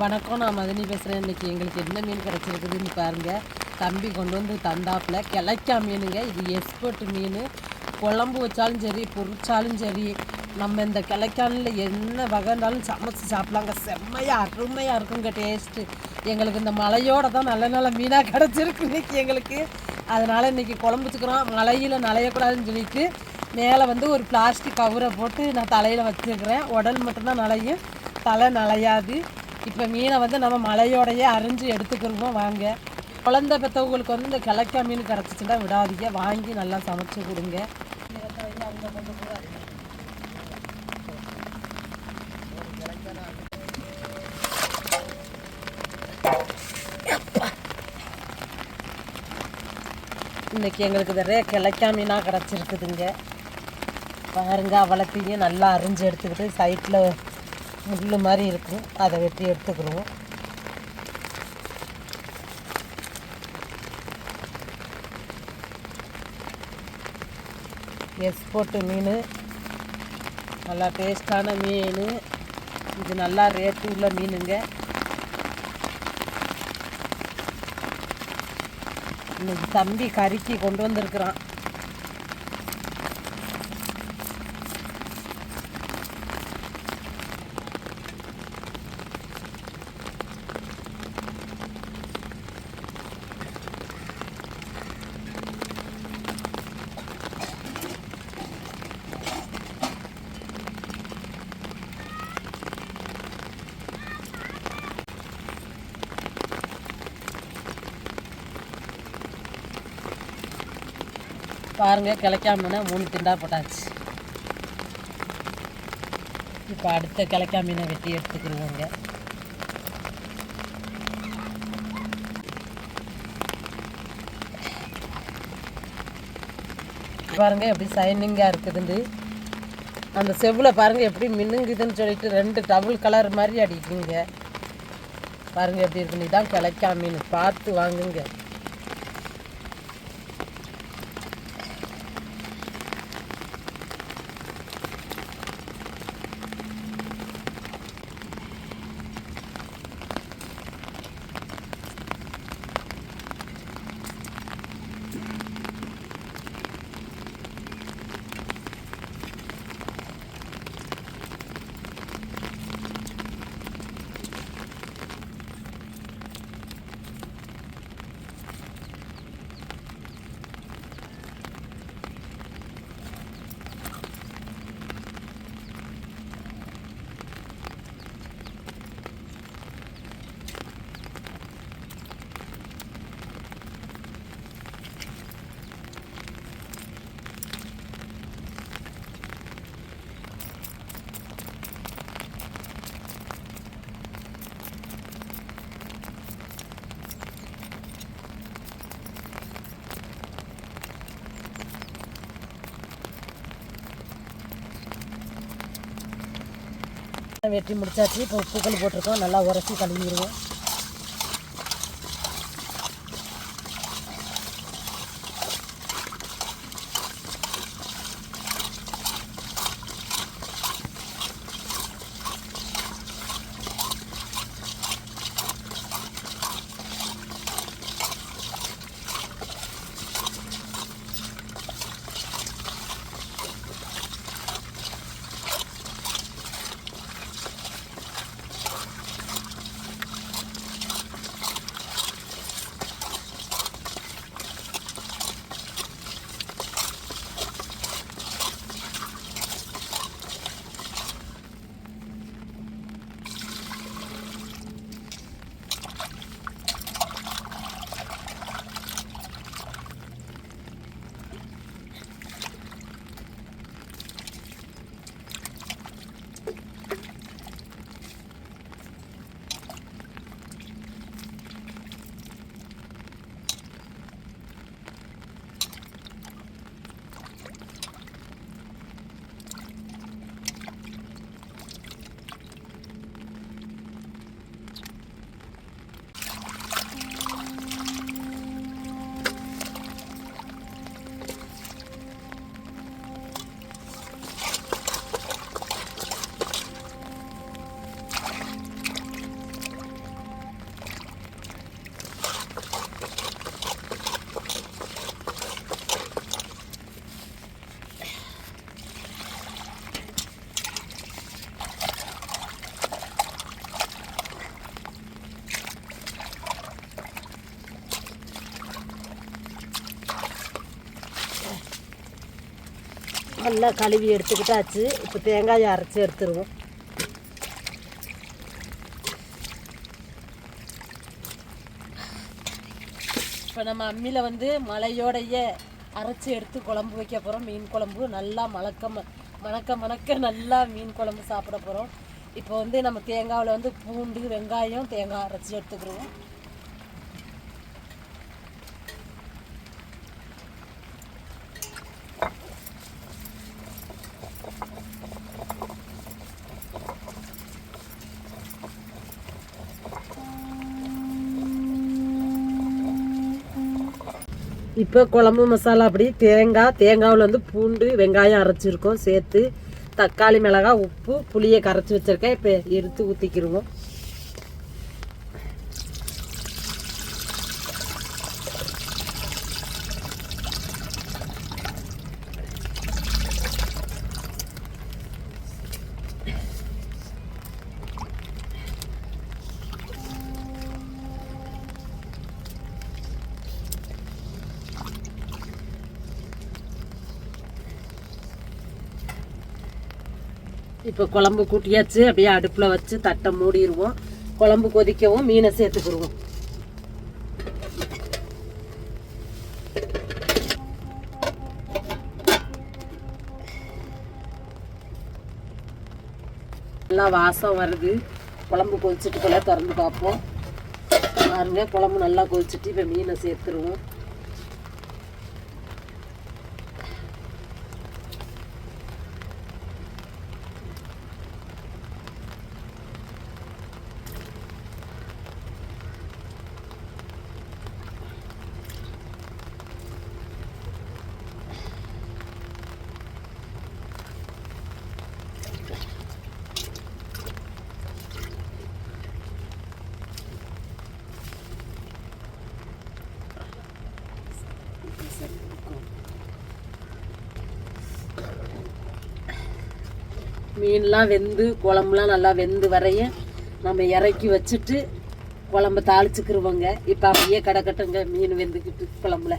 வணக்கம் நான் மதனி பேசுகிறேன் இன்றைக்கி எங்களுக்கு என்ன மீன் கிடச்சிருக்குதுன்னு பாருங்கள் தம்பி கொண்டு வந்து தந்தாப்புல கிளைக்கா மீனுங்க. இது எக்ஸ்போர்ட் மீன். குழம்பு வச்சாலும் சரி பொரிச்சாலும் சரி நம்ம இந்த கிளைக்கானில் என்ன வகைனாலும் சமைச்சு சாப்பிட்லாங்க. செம்மையாக அருமையாக இருக்குங்க டேஸ்ட்டு எங்களுக்கு இந்த மலையோட தான் நல்ல நல்ல மீனாக கிடச்சிருக்கு இன்னைக்கு எங்களுக்கு. அதனால் இன்றைக்கி குழம்பு வச்சுக்கிறோம். மலையில் நனையக்கூடாதுன்னு சொல்லிட்டு மேலே வந்து ஒரு பிளாஸ்டிக் கவரை போட்டு நான் தலையில் வச்சுருக்கிறேன். உடல் மட்டும்தான் நலையும் தலை நலையாது இப்போ மீனை வந்து நம்ம மலையோடையே அரிஞ்சு எடுத்துக்கிறோம் வாங்க. குழந்த பெற்றவங்களுக்கு வந்து இந்த கிழக்கா மீன் கிடச்சிச்சுன்னா விடாதீங்க. வாங்கி நல்லா சமைச்சு கொடுங்க. இன்னைக்கு எங்களுக்கு நிறைய கிழக்கா மீனாக கிடச்சிருக்குதுங்க பாருங்க அவ்வளோத்தையும் நல்லா அரிஞ்சு எடுத்துக்கிட்டு சைட்டில் முள் மாதிரி இருக்கும் அதை வெட்டி எடுத்துக்கிடுவோம் எக்ஸ்போர்ட்டு மீன். நல்லா டேஸ்டான மீன். இது நல்லா ரேட்டு உள்ள மீனுங்க. இன்னைக்கு தம்பி கறிக்கு கொண்டு வந்திருக்கிறான். பாருங்க கிளைக்காமீனை மூணு திண்டா போட்டாச்சு. இப்போ அடுத்த கிளைக்கா மீனை வெட்டி எடுத்துக்கிடுவோங்க. பாருங்க எப்படி சைனிங்காக இருக்குதுண்டு அந்த செவ்வில் பாருங்க எப்படி மின்னுங்குதுன்னு சொல்லிட்டு ரெண்டு டபுள் கலர் மாதிரி அடிக்குங்க பாருங்க எப்படி இருக்குன்னு. இதான் கிளைக்கா மீன் பார்த்து வாங்குங்க. வெட்டி முடிச்சாச்சு. இப்போ உப்புக்கள் போட்டிருக்கோம். நல்லா உரசி கழுவிடுவோம். நல்லா கழுவி எடுத்துக்கிட்டாச்சு. இப்போ தேங்காயை அரைச்சி எடுத்துருவோம். இப்போ நம்ம அம்மியில் வந்து மலையோடைய அரைச்சி எடுத்து குழம்பு வைக்க போகிறோம் மீன் குழம்பு நல்லா மணக்க மணக்க மணக்க நல்லா மீன் குழம்பு சாப்பிட போகிறோம் இப்போ வந்து நம்ம தேங்காவில் வந்து பூண்டு வெங்காயம் தேங்காய் அரைச்சி எடுத்துக்கிடுவோம் இப்போ குழம்பு மசாலா அப்படி தேங்காய் தேங்காவில் வந்து பூண்டு வெங்காயம் அரைச்சிருக்கோம் சேர்த்து தக்காளி மிளகாய் உப்பு புளியை கரைச்சி வச்சுருக்கேன். இப்போ எடுத்து ஊற்றிக்கிடுவோம் இப்போ குழம்பு கூட்டியாச்சு அப்படியே அடுப்பில் வச்சு தட்டை மூடிடுவோம். குழம்பு கொதிக்கவும் மீனை சேர்த்துக்கிடுவோம் நல்லா வாசம் வருது. குழம்பு கொதிச்சிட்டு போல திறந்து பார்ப்போம். பாருங்க குழம்பு நல்லா கொதிச்சிட்டு இப்போ மீனை சேர்த்துருவோம். மீன்லாம் வெந்து குழம்புலாம் நல்லா வெந்து வரைய நம்ம இறக்கி வச்சுட்டு குழம்ப தாளிச்சுக்கிருவோங்க. இப்போ அப்படியே கிடக்கட்டுங்க மீன் வெந்துக்கிட்டு குழம்புல.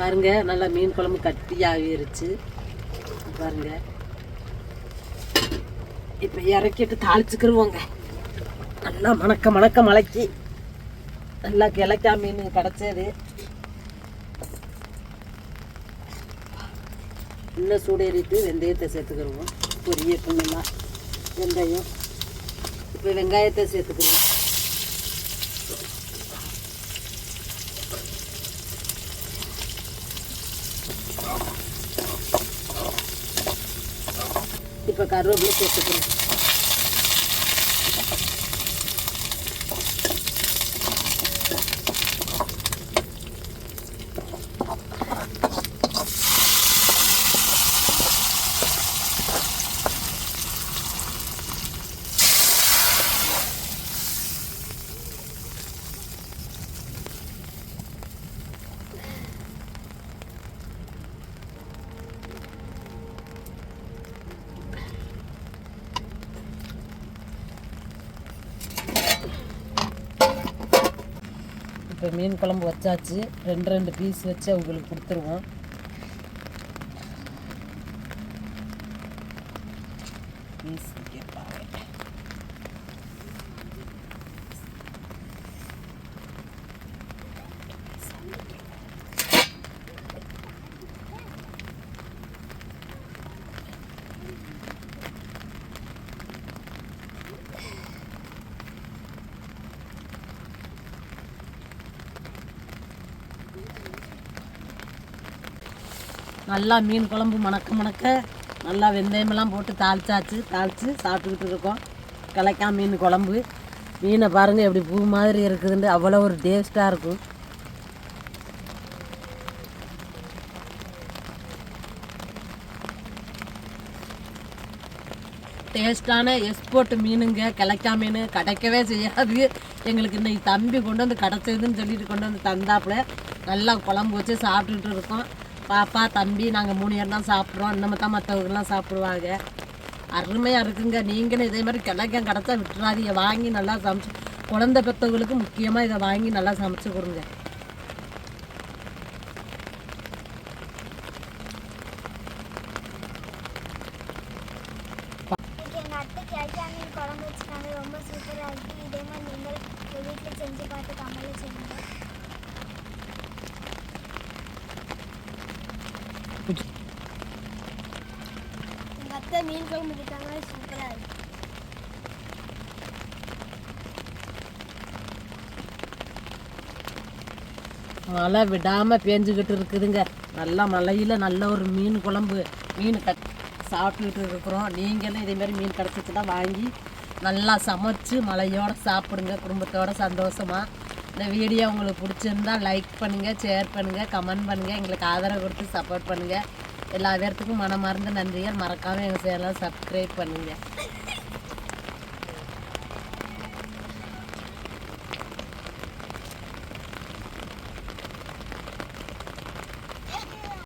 பாருங்க நல்லா மீன் குழம்பு கட்டியாகிருச்சு பாருங்க. இப்போ இறக்கிட்டு தாளிச்சுக்கிருவோங்க. நல்லா மணக்க மணக்க மலைக்கி. நல்லா கிழக்கா மீன் கிடச்சது. இன்னும் சூடேறிட்டு வெந்தயத்தை சேர்த்துக்கிருவோம். பொரிய நல்லா வெந்தயம். இப்போ வெங்காயத்தை carro, vou ter que இப்போ மீன் குழம்பு வச்சாச்சு. ரெண்டு ரெண்டு பீஸ் வச்சு அவங்களுக்கு கொடுத்துருவோம். நல்லா மீன் குழம்பு மணக்க மணக்க நல்லா வெந்தயமெல்லாம் போட்டு தாளிச்சாச்சு தாளித்து சாப்பிட்டுக்கிட்டு இருக்கோம். கலைக்காய் மீன் குழம்பு. மீனை பாருங்கள் எப்படி பூ மாதிரி இருக்குதுன்னு அவ்வளோ ஒரு டேஸ்ட்டாக இருக்கும். டேஸ்ட்டான எக்ஸ்போர்ட் மீனுங்க. கிளைக்கா மீன் கிடைக்கவே செய்யாது. எங்களுக்கு இன்னைக்கு தம்பி கொண்டு வந்து கிடச்சதுன்னு சொல்லிட்டு கொண்டு வந்து தந்தாப்புல. நல்லா குழம்பு வச்சு சாப்பிட்டுட்டு இருக்கோம். பாப்பா தம்பி நாங்கள் மூணு பேர் தான் சாப்பிட்றோம். இன்னமும் தான் மற்றவங்கலாம் சாப்பிடுவாங்க. அருமையாக இருக்குங்க. நீங்களும் இதே மாதிரி கிழக்கம் கிடச்சா விட்டுறாதீங்க. வாங்கி நல்லா சமைச்சு குழந்தை பெற்றவங்களுக்கு முக்கியமாக இதை வாங்கி நல்லா சமைச்சு கொடுங்க இன்னைக்கு எங்கள் அத்தை கிழக்கா மீன் குழம்பு வச்சுருக்காங்க ரொம்ப சூப்பராக இருக்குது இதே மாதிரி நீங்கள் உங்கள் வீட்டில் செஞ்சு பார்த்து கமலில் செய்யுங்க எங்கள் அத்தை மீன் குழம்பு இருக்காங்க சூப்பராக இருக்குது மழை விடாமல் பேஞ்சுக்கிட்டு இருக்குதுங்க. நல்லா மழையில் நல்ல ஒரு மீன் குழம்பு மீன் கட் சாப்பிட்டுக்கிட்டு இருக்கிறோம். நீங்களும் இதேமாரி மீன் கிடச்சிச்சுன்னா வாங்கி நல்லா சமைச்சு மழையோட சாப்பிடுங்க. குடும்பத்தோட சந்தோஷமாக இந்த வீடியோ உங்களுக்கு பிடிச்சிருந்தா லைக் பண்ணுங்கள் ஷேர் பண்ணுங்கள் கமெண்ட் பண்ணுங்கள் எங்களுக்கு ஆதரவு கொடுத்து சப்போர்ட் பண்ணுங்கள் எல்லா பேர்த்துக்கும் மனமார்ந்த நன்றிகள். மறக்காமல் எங்கள் சேனலை சப்ஸ்கிரைப் பண்ணுங்கள்